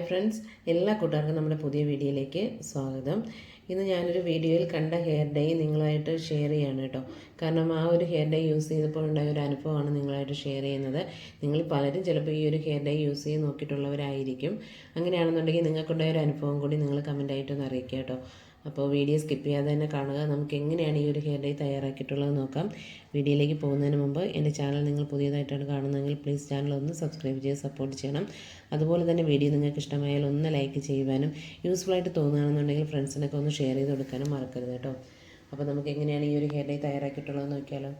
Hi friends എല്ലാ കൂട്ടുകാർക്കും നമ്മുടെ പുതിയ വീഡിയോയിലേക്ക് സ്വാഗതം. ഇന്ന് ഞാനൊരു വീഡിയോയിൽ കണ്ട ഹെയർ ഡൈ നിങ്ങളായിട്ട് ഷെയർ ചെയ്യാണ് കേട്ടോ. കാരണം ആ ഒരു ഹെയർ ഡൈ യൂസ് ചെയ്തപ്പോൾ ഉണ്ടായ ഒരു അനുഭവമാണ് നിങ്ങളായിട്ട് ഷെയർ ചെയ്യുന്നത്. നിങ്ങൾ പലരും ചിലപ്പോൾ ഈ ഒരു ഹെയർ ഡൈ യൂസ് ചെയ്ത് നോക്കിയിട്ടുള്ളവരായിരിക്കും. അങ്ങനെയാണെന്നുണ്ടെങ്കിൽ നിങ്ങൾക്കുണ്ടായ ഒരു അനുഭവം കൂടി നിങ്ങൾ കമന്റായിട്ടൊന്ന് അറിയിക്കുക കേട്ടോ. അപ്പോൾ വീഡിയോ സ്കിപ്പ് ചെയ്യാതെ തന്നെ കാണുക. നമുക്ക് എങ്ങനെയാണ് ഈ ഒരു ഹെയർ ഡൈ തയ്യാറാക്കിയിട്ടുള്ളത് നോക്കാം. വീഡിയോയിലേക്ക് പോകുന്നതിന് മുമ്പ് എന്റെ ചാനൽ നിങ്ങൾ പുതിയതായിട്ടാണ് കാണുന്നതെങ്കിൽ പ്ലീസ് ചാനൽ ഒന്ന് സബ്സ്ക്രൈബ് ചെയ്ത് സപ്പോർട്ട് ചെയ്യണം. അതുപോലെ തന്നെ വീഡിയോ നിങ്ങൾക്ക് ഇഷ്ടമായാൽ ഒന്ന് ലൈക്ക് ചെയ്യുവാനും യൂസ്ഫുൾ ആയിട്ട് തോന്നുകയാണെന്നുണ്ടെങ്കിൽ ഫ്രണ്ട്സിനൊക്കെ ഒന്ന് ഷെയർ ചെയ്ത് കൊടുക്കാനും മറക്കരുത് കേട്ടോ. അപ്പോൾ നമുക്ക് എങ്ങനെയാണ് ഈ ഒരു ഹെയർ ഡേ തയ്യാറാക്കിയിട്ടുള്ളത് നോക്കിയാലോ.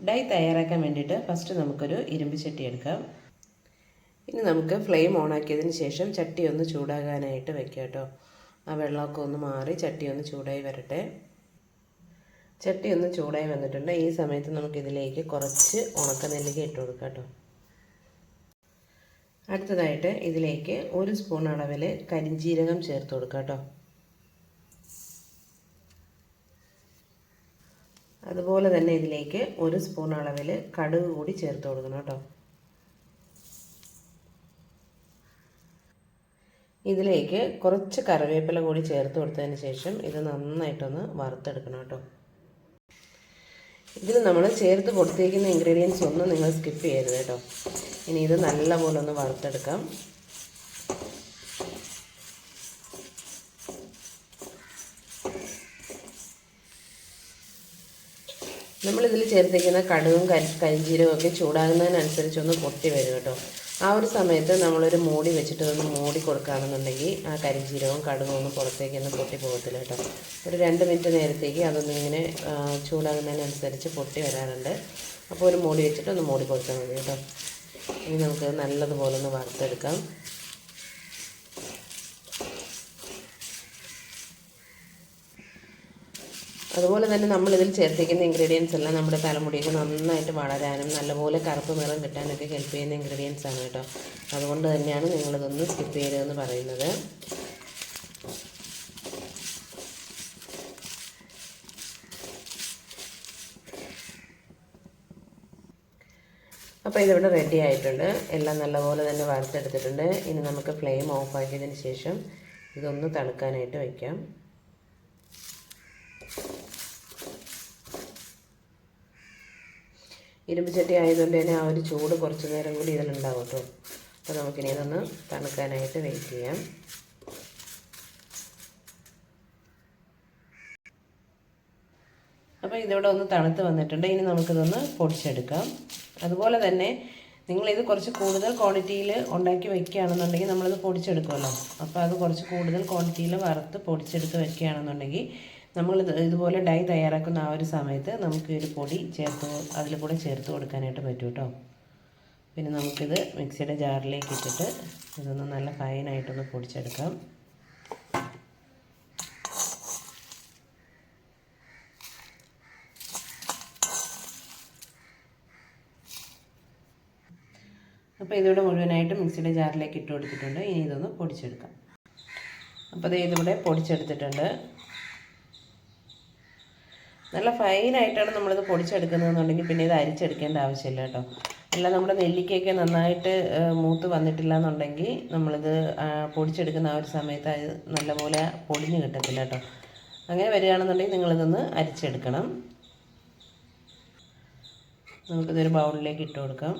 ഡൈ തയ്യാറാക്കാൻ വേണ്ടിയിട്ട് ഫസ്റ്റ് നമുക്കൊരു ഇരുമ്പ് ചട്ടി എടുക്കാം. ഇനി നമുക്ക് ഫ്ലെയിം ഓൺ ആക്കിയതിന് ശേഷം ചട്ടി ഒന്ന് ചൂടാകാനായിട്ട് വെക്കാം കേട്ടോ. ആ വെള്ളമൊക്കെ ഒന്ന് മാറി ചട്ടി ഒന്ന് ചൂടായി വരട്ടെ. ചട്ടി ഒന്ന് ചൂടായി വന്നിട്ടുണ്ട്. ഈ സമയത്ത് നമുക്കിതിലേക്ക് കുറച്ച് ഉണക്ക നെല്ലിക്ക ഇട്ട് കൊടുക്കാം കേട്ടോ. അടുത്തതായിട്ട് ഇതിലേക്ക് ഒരു സ്പൂൺ അളവിൽ കരിഞ്ജീരകം ചേർത്ത് കൊടുക്കാം കേട്ടോ. അതുപോലെ തന്നെ ഇതിലേക്ക് ഒരു സ്പൂൺ അളവിൽ കടുക് കൂടി ചേർത്ത് കൊടുക്കണം കേട്ടോ. ഇതിലേക്ക് കുറച്ച് കറിവേപ്പില കൂടി ചേർത്ത് കൊടുത്തതിന് ശേഷം ഇത് നന്നായിട്ടൊന്ന് വറുത്തെടുക്കണം കേട്ടോ. ഇതിൽ നമ്മൾ ചേർത്ത് കൊടുത്തേക്കുന്ന ഇൻഗ്രീഡിയൻസ് ഒന്നും നിങ്ങൾ സ്കിപ്പ് ചെയ്യരുത് കേട്ടോ. ഇനി ഇത് നല്ലപോലെ ഒന്ന് വറുത്തെടുക്കാം. നമ്മളിതിൽ ചേർത്തിരിക്കുന്ന കടുകും കരി കരിഞ്ചീരകവും ഒക്കെ ചൂടാകുന്നതിനനുസരിച്ച് ഒന്ന് പൊട്ടി വരും കേട്ടോ. ആ ഒരു സമയത്ത് നമ്മളൊരു മൂടി വെച്ചിട്ട് ഒന്ന് മൂടി കൊടുക്കുകയാണെന്നുണ്ടെങ്കിൽ ആ കരിഞ്ചീരവും കടുകും ഒന്നും പുറത്തേക്കൊന്നും പൊട്ടി പോകത്തില്ല കേട്ടോ. ഒരു രണ്ട് മിനിറ്റ് നേരത്തേക്ക് അതൊന്നും ഇങ്ങനെ ചൂടാകുന്നതിനനുസരിച്ച് പൊട്ടി വരാറുണ്ട്. അപ്പോൾ ഒരു മൂടി വെച്ചിട്ട് ഒന്ന് മൂടി കൊടുത്താൽ മതി കേട്ടോ. ഇനി നമുക്ക് നല്ലതുപോലെ ഒന്ന് വറുത്തെടുക്കാം. അതുപോലെ തന്നെ നമ്മൾ നമ്മളിതിൽ ചേർത്തിരിക്കുന്ന ഇൻഗ്രീഡിയൻസ് എല്ലാം നമ്മുടെ തലമുടിക്ക് നന്നായിട്ട് വളരാനും നല്ലപോലെ കറുപ്പ് നിറം കിട്ടാനൊക്കെ ഹെൽപ്പ് ചെയ്യുന്ന ഇൻഗ്രീഡിയൻസ് ആണ് കേട്ടോ. അതുകൊണ്ട് തന്നെയാണ് നിങ്ങളിതൊന്ന് സ്കിപ്പ് ചെയ്തതെന്ന് പറയുന്നത്. അപ്പോൾ ഇതിവിടെ റെഡി ആയിട്ടുണ്ട്. എല്ലാം നല്ലപോലെ തന്നെ വറുത്തെടുത്തിട്ടുണ്ട്. ഇനി നമുക്ക് ഫ്ലെയിം ഓഫ് ആക്കിയതിന് ശേഷം ഇതൊന്ന് തണുക്കാനായിട്ട് വയ്ക്കാം ഇരുമ്പ് ചട്ടി ആയതുകൊണ്ട് തന്നെ ആ ഒരു ചൂട് കുറച്ച് നേരം കൂടി ഇതിലുണ്ടാവും അപ്പോൾ നമുക്കിനി ഇതൊന്ന് തണുക്കാനായിട്ട് വെയിറ്റ് ചെയ്യാം. അപ്പോൾ ഇതിവിടെ ഒന്ന് തണുത്ത് വന്നിട്ടുണ്ട്. ഇനി നമുക്കിതൊന്ന് പൊടിച്ചെടുക്കാം. അതുപോലെ തന്നെ നിങ്ങളിത് കുറച്ച് കൂടുതൽ ക്വാണ്ടിറ്റിയിൽ ഉണ്ടാക്കി വെക്കുകയാണെന്നുണ്ടെങ്കിൽ നമ്മളിത് പൊടിച്ചെടുക്കുമല്ലോ. അപ്പോൾ അത് കുറച്ച് കൂടുതൽ ക്വാണ്ടിറ്റിയിൽ വറുത്ത് പൊടിച്ചെടുത്ത് വെക്കുകയാണെന്നുണ്ടെങ്കിൽ നമ്മൾ ഇതുപോലെ ഡൈ തയ്യാറാക്കുന്ന ആ ഒരു സമയത്ത് നമുക്ക് ഒരു പൊടി ചേർത്ത് അതിൽ കൂടെ ചേർത്ത് കൊടുക്കാനായിട്ട് പറ്റും കേട്ടോ പിന്നെ നമുക്കിത് മിക്സിയുടെ ജാറിലേക്ക് ഇട്ടിട്ട് ഇതൊന്ന് നല്ല ഫൈനായിട്ടൊന്ന് പൊടിച്ചെടുക്കാം. അപ്പോൾ ഇതിവിടെ മുഴുവനായിട്ട് മിക്സിയുടെ ജാറിലേക്ക് ഇട്ട് കൊടുത്തിട്ടുണ്ട്. ഇനി ഇതൊന്ന് പൊടിച്ചെടുക്കാം. അപ്പോൾ ഇത് ഇതിവിടെ പൊടിച്ചെടുത്തിട്ടുണ്ട്. നല്ല ഫൈനായിട്ടാണ് നമ്മളിത് പൊടിച്ചെടുക്കുന്നതെന്നുണ്ടെങ്കിൽ പിന്നെ ഇത് അരിച്ചെടുക്കേണ്ട ആവശ്യമില്ല കേട്ടോ. അല്ല നമ്മുടെ നെല്ലിക്കയൊക്കെ നന്നായിട്ട് മൂത്ത് വന്നിട്ടില്ല എന്നുണ്ടെങ്കിൽ നമ്മളിത് പൊടിച്ചെടുക്കുന്ന ആ ഒരു സമയത്ത് അത് നല്ലപോലെ പൊടിഞ്ഞ് കിട്ടത്തില്ല കേട്ടോ. അങ്ങനെ വരികയാണെന്നുണ്ടെങ്കിൽ നിങ്ങളിതൊന്ന് അരിച്ചെടുക്കണം. നമുക്കിതൊരു ബൗളിലേക്ക് ഇട്ട് കൊടുക്കാം.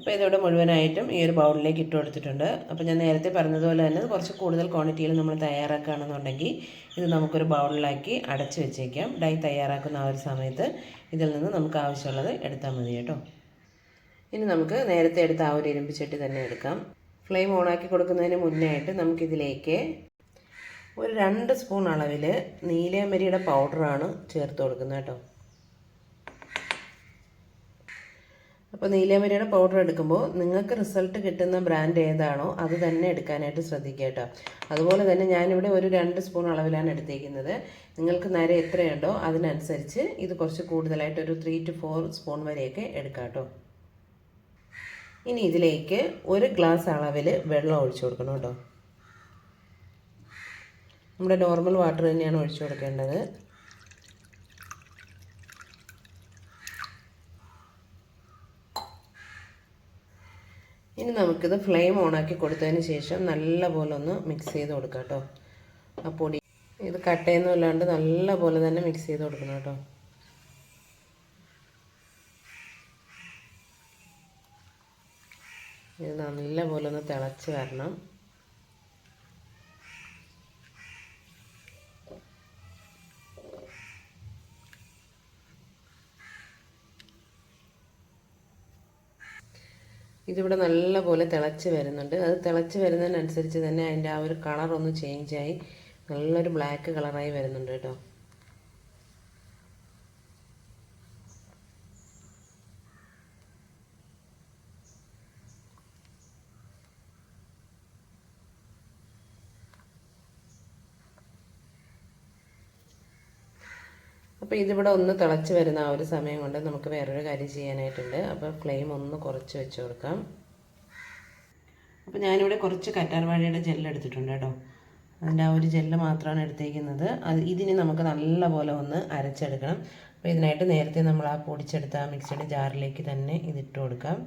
അപ്പോൾ ഇതിവിടെ മുഴുവനായിട്ടും ഈ ഒരു ബൗളിലേക്ക് ഇട്ട് കൊടുത്തിട്ടുണ്ട്. അപ്പോൾ ഞാൻ നേരത്തെ പറഞ്ഞതുപോലെ തന്നെ കുറച്ച് കൂടുതൽ ക്വാണ്ടിറ്റിയിൽ നമ്മൾ തയ്യാറാക്കുകയാണെന്നുണ്ടെങ്കിൽ ഇത് നമുക്കൊരു ബൗളിലാക്കി അടച്ച് വെച്ചേക്കാം. ഡൈ തയ്യാറാക്കുന്ന ആ ഒരു സമയത്ത് ഇതിൽ നിന്ന് നമുക്ക് ആവശ്യമുള്ളത് എടുത്താൽ മതി കേട്ടോ. ഇനി നമുക്ക് നേരത്തെ എടുത്ത ആ ഒരു ഇരുമ്പ് ചട്ടി തന്നെ എടുക്കാം. ഫ്ലെയിം ഓണാക്കി കൊടുക്കുന്നതിന് മുന്നേ ആയിട്ട് നമുക്കിതിലേക്ക് ഒരു രണ്ട് സ്പൂൺ അളവിൽ നീലയമരിയുടെ പൗഡറാണ് ചേർത്ത് കൊടുക്കുന്നത് കേട്ടോ. അപ്പോൾ നീലമരിയുടെ പൗഡർ എടുക്കുമ്പോൾ നിങ്ങൾക്ക് റിസൾട്ട് കിട്ടുന്ന ബ്രാൻഡ് ഏതാണോ അത് തന്നെ എടുക്കാനായിട്ട് ശ്രദ്ധിക്കുക കേട്ടോ. അതുപോലെ തന്നെ ഞാനിവിടെ ഒരു രണ്ട് സ്പൂൺ അളവിലാണ് എടുത്തേക്കുന്നത്. നിങ്ങൾക്ക് നര എത്രയുണ്ടോ അതിനനുസരിച്ച് ഇത് കുറച്ച് കൂടുതലായിട്ട് ഒരു ത്രീ ടു ഫോർ സ്പൂൺ വരെയൊക്കെ എടുക്കാം കേട്ടോ. ഇനി ഇതിലേക്ക് ഒരു ഗ്ലാസ് അളവിൽ വെള്ളം ഒഴിച്ചു കൊടുക്കണം കേട്ടോ. നമ്മുടെ നോർമൽ വാട്ടർ തന്നെയാണ് ഒഴിച്ചു കൊടുക്കേണ്ടത്. ഇനി നമുക്കിത് ഫ്ലെയിം ഓണാക്കി കൊടുത്തതിന് ശേഷം നല്ലപോലെ ഒന്ന് മിക്സ് ചെയ്ത് കൊടുക്കാം കേട്ടോ ആ പൊടി. ഇത് കട്ടയൊന്നും ഇല്ലാണ്ട് നല്ലപോലെ തന്നെ മിക്സ് ചെയ്ത് കൊടുക്കണം കേട്ടോ ഇത് നല്ല പോലെ ഒന്ന് തിളച്ച് വരണം. ഇതിവിടെ നല്ല പോലെ തിളച്ച് വരുന്നുണ്ട്. അത് തിളച്ച് വരുന്നതിനനുസരിച്ച് തന്നെ അതിന്റെ ആ ഒരു കളറൊന്ന് ചേഞ്ചായി നല്ലൊരു ബ്ലാക്ക് കളറായി വരുന്നുണ്ട് കേട്ടോ. അപ്പോൾ ഇതിവിടെ ഒന്ന് തിളച്ച് വരുന്ന ആ ഒരു സമയം കൊണ്ട് നമുക്ക് വേറൊരു കാര്യം ചെയ്യാനായിട്ടുണ്ട്. അപ്പോൾ ഫ്ലെയിം ഒന്ന് കുറച്ച് വെച്ച് കൊടുക്കാം. അപ്പോൾ ഞാനിവിടെ കുറച്ച് കറ്റാർവാഴയുടെ ജെല്ല് എടുത്തിട്ടുണ്ട് കേട്ടോ. അതിന്റെ ആ ഒരു ജെല്ല് മാത്രമാണ് എടുത്തേക്കുന്നത്. അത് ഇതിന് നമുക്ക് നല്ലപോലെ ഒന്ന് അരച്ചെടുക്കണം. അപ്പോൾ ഇതിനായിട്ട് നേരത്തെ നമ്മൾ ആ പൊടിച്ചെടുത്ത ആ മിക്സിയുടെ ജാറിലേക്ക് തന്നെ ഇതിട്ട് കൊടുക്കാം.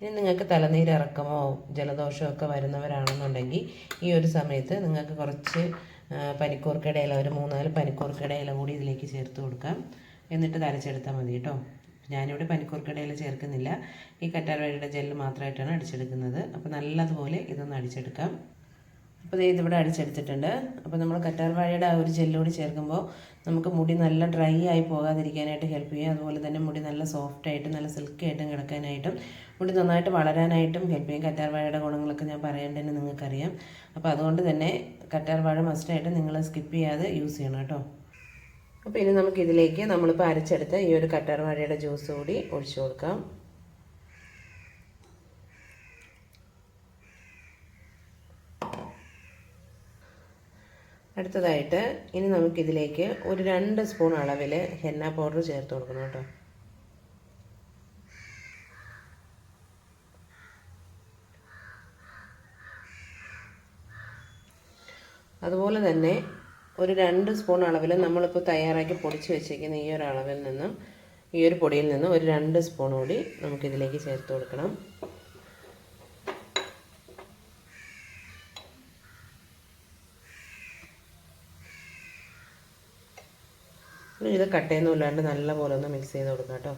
ഇനി നിങ്ങൾക്ക് തലനീരിറക്കമോ ജലദോഷമോ ഒക്കെ വരുന്നവരാണെന്നുണ്ടെങ്കിൽ ഈ ഒരു സമയത്ത് നിങ്ങൾക്ക് കുറച്ച് പനിക്കൂർക്കയുടെ ഇല ഒരു മൂന്നാൽ പനിക്കൂർക്കയുടെ ഇല കൂടി ഇതിലേക്ക് ചേർത്ത് കൊടുക്കാം. എന്നിട്ട് തരച്ചെടുത്താൽ മതി കേട്ടോ. ഞാനിവിടെ പനിക്കൂർക്കയുടെ ഇല ചേർക്കുന്നില്ല. ഈ കറ്റാർവാഴയുടെ ജെല്ല് മാത്രമായിട്ടാണ് അടിച്ചെടുക്കുന്നത്. അപ്പോൾ നല്ലതുപോലെ ഇതൊന്ന് അടിച്ചെടുക്കാം. അപ്പോൾ ഇത് ഇവിടെ അടിച്ചെടുത്തിട്ടുണ്ട്. അപ്പോൾ നമ്മൾ കറ്റാർവാഴയുടെ ആ ഒരു ജെല്ലോട് ചേർക്കുമ്പോൾ നമുക്ക് മുടി നല്ല ഡ്രൈ ആയി പോകാതിരിക്കാനായിട്ട് ഹെൽപ്പ് ചെയ്യും. അതുപോലെ തന്നെ മുടി നല്ല സോഫ്റ്റ് ആയിട്ട് നല്ല സിൽക്കി ആയിട്ടും കിടക്കാനായിട്ടും മുടി നന്നായിട്ട് വളരാനായിട്ടും ഹെൽപ്പ് ചെയ്യും. കറ്റാർവാഴയുടെ ഗുണങ്ങളൊക്കെ ഞാൻ പറയേണ്ടതെന്ന് നിങ്ങൾക്കറിയാം. അപ്പോൾ അതുകൊണ്ട് തന്നെ കറ്റാർവാഴ മസ്റ്റായിട്ട് നിങ്ങൾ സ്കിപ്പ് ചെയ്യാതെ യൂസ് ചെയ്യണം കേട്ടോ. അപ്പോൾ ഇനി നമുക്കിതിലേക്ക് നമ്മളിപ്പോൾ അരച്ചെടുത്ത ഈ ഒരു കറ്റാർവാഴയുടെ ജ്യൂസ് കൂടി ഒഴിച്ചു കൊടുക്കാം. അടുത്തതായിട്ട് ഇനി നമുക്കിതിലേക്ക് ഒരു രണ്ട് സ്പൂൺ അളവിൽ ഹെന്ന പൗഡർ ചേർത്ത് കൊടുക്കണം കേട്ടോ. അതുപോലെ തന്നെ ഒരു രണ്ട് സ്പൂൺ അളവിൽ നമ്മളിപ്പോൾ തയ്യാറാക്കി പൊടിച്ച് വെച്ചേക്കുന്ന ഈ ഒരു അളവിൽ നിന്നും ഈ ഒരു പൊടിയിൽ നിന്നും ഒരു രണ്ട് സ്പൂൺ കൂടി നമുക്കിതിലേക്ക് ചേർത്ത് കൊടുക്കണം. ഇത് കട്ടയൊന്നും ഇല്ലാണ്ട് നല്ലപോലെ ഒന്ന് മിക്സ് ചെയ്ത് കൊടുക്കാം കേട്ടോ.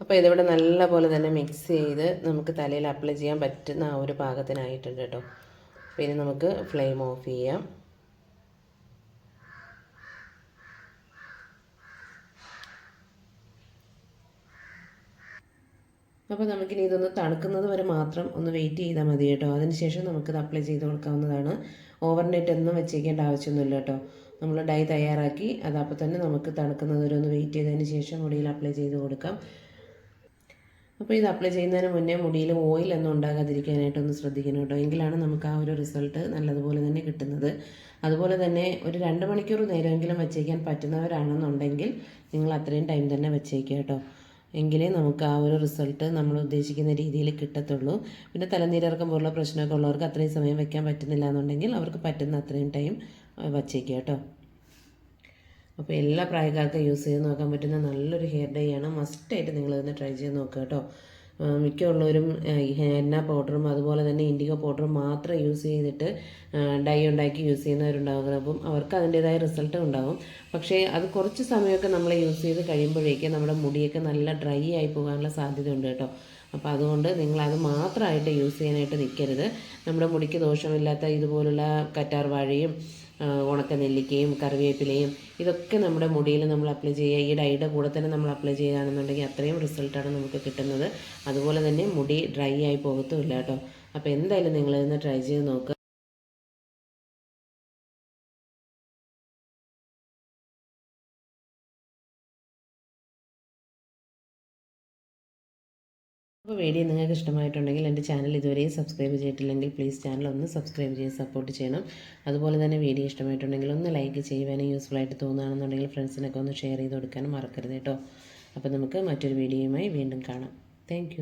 അപ്പോൾ ഇതിവിടെ നല്ല പോലെ തന്നെ മിക്സ് ചെയ്ത് നമുക്ക് തലയിൽ അപ്ലൈ ചെയ്യാൻ പറ്റുന്ന ആ ഒരു പാകത്തിനായിട്ടുണ്ട് കേട്ടോ. അപ്പോൾ ഇനി നമുക്ക് ഫ്ലെയിം ഓഫ് ചെയ്യാം. അപ്പോൾ നമുക്കിനി ഇതൊന്ന് തണുക്കുന്നത് വരെ മാത്രം ഒന്ന് വെയിറ്റ് ചെയ്താൽ മതി കേട്ടോ. അതിനുശേഷം നമുക്കിത് അപ്ലൈ ചെയ്ത് കൊടുക്കാവുന്നതാണ്. ഓവർനൈറ്റ് ഒന്നും വെച്ചേക്കേണ്ട ആവശ്യമൊന്നുമില്ല കേട്ടോ. നമ്മൾ ഡൈ തയ്യാറാക്കി അത് തന്നെ നമുക്ക് തണുക്കുന്നത് വരെ ഒന്ന് വെയിറ്റ് ചെയ്തതിന് ശേഷം മുടിയിൽ അപ്ലൈ ചെയ്ത് കൊടുക്കാം. അപ്പോൾ ഇത് അപ്ലൈ ചെയ്യുന്നതിന് മുന്നേ മുടിയിൽ ഓയിൽ ഒന്നും ഉണ്ടാകാതിരിക്കാനായിട്ടൊന്ന് ശ്രദ്ധിക്കണം കേട്ടോ. എങ്കിലാണ് നമുക്ക് ആ ഒരു റിസൾട്ട് നല്ലതുപോലെ തന്നെ കിട്ടുന്നത്. അതുപോലെ തന്നെ ഒരു രണ്ട് മണിക്കൂർ നേരമെങ്കിലും വെച്ചേക്കാൻ പറ്റുന്നവരാണെന്നുണ്ടെങ്കിൽ നിങ്ങൾ അത്രയും ടൈം തന്നെ വെച്ചേക്കുക കേട്ടോ. എങ്കിലേ നമുക്ക് ആ ഒരു റിസൾട്ട് നമ്മൾ ഉദ്ദേശിക്കുന്ന രീതിയിൽ കിട്ടത്തുള്ളൂ. പിന്നെ തലനീരർക്കം പോലുള്ള പ്രശ്നമൊക്കെ ഉള്ളവർക്ക് അത്രയും സമയം വെക്കാൻ പറ്റുന്നില്ല എന്നുണ്ടെങ്കിൽ അവർക്ക് പറ്റുന്ന അത്രയും ടൈം വച്ചേക്കുക കേട്ടോ. അപ്പോൾ എല്ലാ പ്രായക്കാർക്കും യൂസ് ചെയ്ത് നോക്കാൻ പറ്റുന്ന നല്ലൊരു ഹെയർ ഡൈ ആണ്. മസ്റ്റായിട്ട് നിങ്ങളിതൊന്ന് ട്രൈ ചെയ്ത് നോക്കുക കേട്ടോ. മിക്കുള്ളവരും ഹെന്ന പൗഡറും അതുപോലെ തന്നെ ഇൻഡിഗോ പൗഡറും മാത്രം യൂസ് ചെയ്തിട്ട് ഡൈ ഉണ്ടാക്കി യൂസ് ചെയ്യുന്നവരുണ്ടാകും അപ്പം അവർക്ക് അതിന്റേതായ റിസൾട്ട് ഉണ്ടാകും പക്ഷേ അത് കുറച്ച് സമയമൊക്കെ നമ്മൾ യൂസ് ചെയ്ത് കഴിയുമ്പോഴേക്കും നമ്മുടെ മുടിയൊക്കെ നല്ല ഡ്രൈ ആയി പോകാനുള്ള സാധ്യത ഉണ്ട് കേട്ടോ. അപ്പോൾ അതുകൊണ്ട് നിങ്ങളത് മാത്രമായിട്ട് യൂസ് ചെയ്യാനായിട്ട് നിൽക്കരുത്. നമ്മുടെ മുടിക്ക് ദോഷമില്ലാത്ത ഇതുപോലുള്ള കറ്റാർ വാഴയും ഉണക്ക നെല്ലിക്കയും കറിവേപ്പിലയും ഇതൊക്കെ നമ്മുടെ മുടിയിൽ നമ്മൾ അപ്ലൈ ചെയ്യുക. ഈ ഡൈയുടെ കൂടെ തന്നെ നമ്മൾ അപ്ലൈ ചെയ്യുകയാണെന്നുണ്ടെങ്കിൽ അത്രയും റിസൾട്ടാണ് നമുക്ക് കിട്ടുന്നത്. അതുപോലെ തന്നെ മുടി ഡ്രൈ ആയി പോകത്തുമില്ല കേട്ടോ. അപ്പോൾ എന്തായാലും നിങ്ങളിതൊന്ന് ട്രൈ ചെയ്ത് നോക്കുക. അപ്പോൾ വീഡിയോ നിങ്ങൾക്ക് ഇഷ്ടമായിട്ടുണ്ടെങ്കിൽ എന്റെ ചാനൽ ഇതുവരെയും സബ്സ്ക്രൈബ് ചെയ്തിട്ടില്ലെങ്കിൽ പ്ലീസ് ചാനൽ ഒന്ന് സബ്സ്ക്രൈബ് ചെയ്ത് സപ്പോർട്ട് ചെയ്യണം. അതുപോലെ തന്നെ വീഡിയോ ഇഷ്ടമായിട്ടുണ്ടെങ്കിൽ ഒന്ന് ലൈക്ക് ചെയ്യുവാനും യൂസ്ഫുൾ ആയിട്ട് തോന്നുകയാണെന്നുണ്ടെങ്കിൽ ഫ്രണ്ട്സിനൊക്കെ ഒന്ന് ഷെയർ ചെയ്ത് കൊടുക്കാനും മറക്കരുത് കേട്ടോ. അപ്പോൾ നമുക്ക് മറ്റൊരു വീഡിയോയുമായി വീണ്ടും കാണാം. താങ്ക്